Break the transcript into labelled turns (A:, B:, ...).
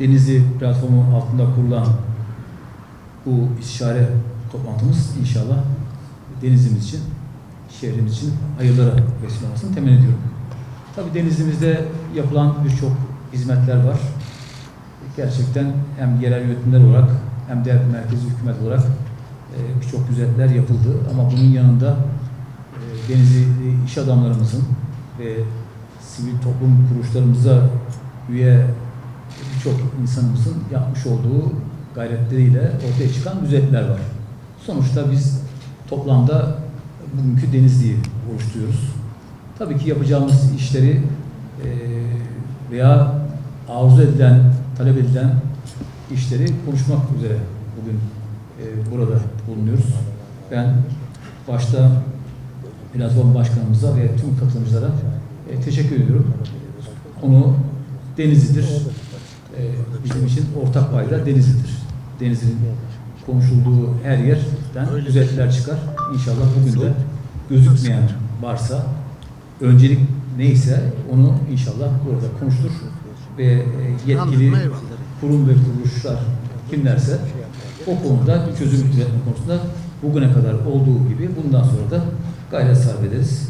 A: Denizli platformu altında kurulan bu istişare toplantımız inşallah Denizli'miz için, şehrimiz için hayırlara vesile olmasını temenni ediyorum. Tabii Denizli'mizde yapılan birçok hizmetler var. Gerçekten hem yerel yönetimler olarak hem de merkezi hükümet olarak e, birçok güzellikler yapıldı. Ama bunun yanında e, Denizli iş adamlarımızın ve sivil toplum kuruluşlarımıza üye birçok insanımızın yapmış olduğu gayretleriyle ortaya çıkan düzenler var. Sonuçta biz toplamda bugünkü Denizli'yi oluşturuyoruz. Tabii ki yapacağımız işleri e, veya arzu edilen, talep edilen işleri konuşmak üzere bugün e, burada bulunuyoruz. Ben başta platform başkanımıza ve tüm katılımcılara e, teşekkür ediyorum. Konu Denizli'dir. E, bizim için ortak payda Denizli'dir. Denizli'nin konuşulduğu her yerden güzellikler çıkar. İnşallah bugün de gözükmeyen varsa öncelik neyse onu inşallah burada konuşulur ve e, yetkili kurum ve kuruluşlar kimlerse o konuda bir çözüm üretme konusunda bugüne kadar olduğu gibi bundan sonra da gayret sarf ederiz.